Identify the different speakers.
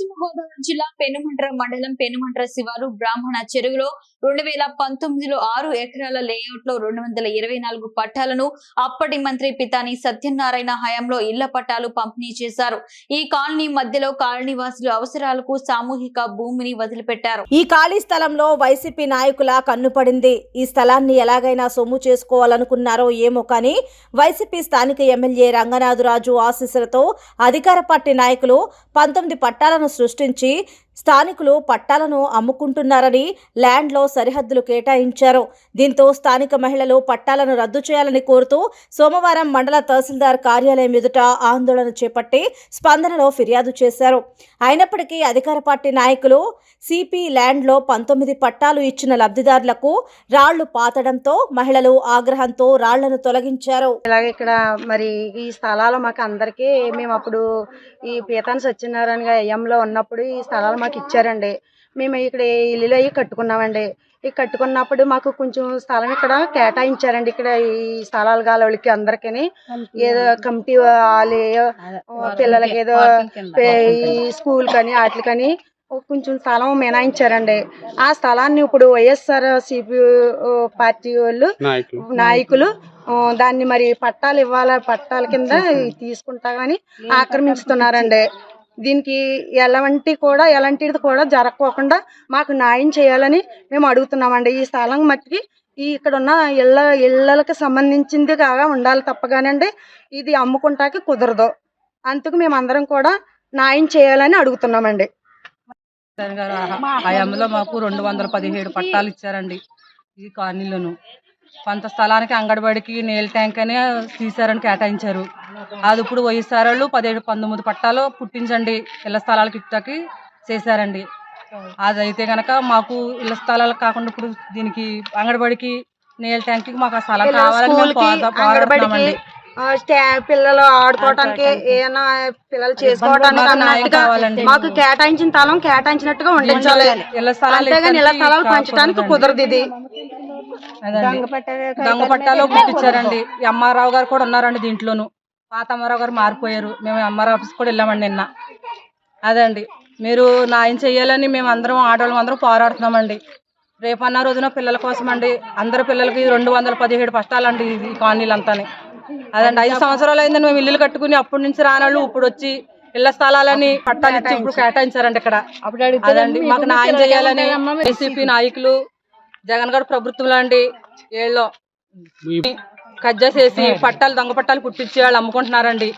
Speaker 1: పశ్చిమ గోదావరి జిల్లా పెనుమంట్ర మండలం పెనుమంట్ర శివారు బ్రాహ్మణ చెరువులో రెండు వేల పంతొమ్మిదిలో ఆరు ఎకరాల లేఅవుట్లో రెండు వందల ఇరవై నాలుగు పట్టాలను అప్పటి మంత్రి పితాని సత్యనారాయణ హయాంలో ఇళ్ళ పట్టాలు పంపిణీ చేశారు. ఈ కాలనీ మధ్యలో కాలనీ వాసులు అవసరాలకు సామూహిక భూమిని వదిలిపెట్టారు.
Speaker 2: ఈ ఖాళీ స్థలంలో వైసీపీ నాయకుల కన్నుపడింది ఈ స్థలాన్ని ఎలాగైనా సొమ్ము చేసుకోవాలనుకున్నారో ఏమో కానీ వైసీపీ స్థానిక ఎమ్మెల్యే రంగనాథరాజు ఆశీస్సులతో అధికార పార్టీ నాయకులు పంతొమ్మిది పట్టాలను సృష్టించి స్థానికులు పట్టాలను అమ్ముకుంటున్నారని ల్యాండ్లో సరిహద్దులు కేటాయించారు. దీంతో స్థానిక మహిళలు పట్టాలను రద్దు చేయాలని కోరుతూ సోమవారం మండల తహసీల్దార్ కార్యాలయం ఎదుట ఆందోళన చేపట్టి స్పందనలో ఫిర్యాదు చేశారు. అయినప్పటికీ అధికార పార్టీ నాయకులు సిపి ల్యాండ్లో పంతొమ్మిది పట్టాలు ఇచ్చిన లబ్ధిదారులకు రాళ్ళు పాతడంతో మహిళలు ఆగ్రహంతో రాళ్ళను తొలగించారు.
Speaker 3: ఇలాగ ఇక్కడ మరి ఈ స్థలాలు మాకు అందరికీ మేము అప్పుడు ఈ పీతాన్ సత్యనారాయణ ఎంలో అయ్యంలో ఉన్నప్పుడు ఈ స్థలాలు మాకు ఇచ్చారండి. మేము ఇక్కడ ఈ ఇల్లులు అవి కట్టుకున్నామండి. ఈ కట్టుకున్నప్పుడు మాకు కొంచెం స్థలం ఇక్కడ కేటాయించారండి. ఇక్కడ ఈ స్థలాలు గాలకి అందరికీ ఏదో కమిటీ వాళ్ళు పిల్లలకి ఏదో ఈ స్కూల్ కానీ వాటికని కొంచెం స్థలం మినాయించారండి. ఆ స్థలాన్ని ఇప్పుడు వైఎస్ఆర్ సిపి పార్టీ వాళ్ళు
Speaker 4: నాయకులు.
Speaker 3: దాన్ని మరి పట్టాలు ఇవ్వాల? పట్టాల కింద తీసుకుంటా గాని ఆక్రమించుతున్నారండి. దీనికి ఎలాంటి కూడా ఎలాంటిది కూడా జరగకోకుండా మాకు న్యాయం చేయాలని మేము అడుగుతున్నామండి. ఈ స్థలం మట్టికి ఈ ఇక్కడ ఉన్న ఇళ్ళ ఇళ్ళకి సంబంధించింది కాగా ఉండాలి తప్పగానండి. ఇది అమ్ముకుంటాకి కుదరదు. అందుకు మేము అందరం కూడా న్యాయం చేయాలని అడుగుతున్నామండి.
Speaker 5: గారు ఆ- హయాంలో మాకు రెండు వందల పదిహేడు పట్టాలు ఇచ్చారండి ఈ కాలనీలోను. కొంత స్థలానికి అంగడిబడికి నీళ్ళ ట్యాంక్ అని తీసారని కేటాయించారు. అది ఇప్పుడు వైఎస్ఆర్ వాళ్ళు పదిహేడు పంతొమ్మిది పట్టాలు పుట్టించండి ఇళ్ళ స్థలాలకు ఇట్టకి చేశారండి. అదైతే కనుక మాకు ఇళ్ళ స్థలాలు కాకుండా ఇప్పుడు దీనికి అంగడిబడికి నీళ్ళ ట్యాంక్ మాకు ఆ స్థలం కావాలని
Speaker 3: అంగన్వాడీకి, పిల్లలు ఆడుకోవటానికి ఏమైనా పిల్లలు చేసుకోవటానికి
Speaker 5: మాకు
Speaker 3: కేటాయించిన స్థలం కేటాయించినట్టుగా ఉండించాలి.
Speaker 5: ఇళ్ళ స్థలాలు
Speaker 3: ఇళ్ళ
Speaker 5: ఇవ్వడానికి
Speaker 3: స్థలాలు పంచడానికి. కుదరదు ఇది.
Speaker 5: అదండి. దొంగ పట్టాలు పుట్టించారండి అమ్మారావు గారు కూడా ఉన్నారండి దీంట్లోను. పాత అమ్మారావు గారు మారిపోయారు. మేము ఎంఆర్ ఆఫీస్ కూడా వెళ్ళామండి నిన్న. అదండి. మీరు న్యాయం చేయాలని మేము అందరం ఆడవాళ్ళం అందరం పోరాడుతున్నామండి. రేపన్న రోజున పిల్లల కోసం అండి అందరు పిల్లలకి రెండు వందల పదిహేడు పట్టాలండి ఈ కాలనీలంతాని. అదండి. ఐదు సంవత్సరాలు అయిందని మేము ఇల్లులు కట్టుకుని అప్పటి నుంచి రానాళ్ళు ఇప్పుడు వచ్చి ఇళ్ళ స్థలాలని పట్టాలు ఇచ్చి ఇప్పుడు కేటాయించారండి ఇక్కడ. అదండి. మాకు న్యాయం చేయాలని వైసీపీ నాయకులు జగన్ గారు ప్రభుత్వం ఏళ్ళలో
Speaker 4: ఈ
Speaker 5: కజ్జా చేసి పట్టాలు దొంగ పట్టాలు పుట్టించి వాళ్ళు అమ్ముకుంటున్నారండి.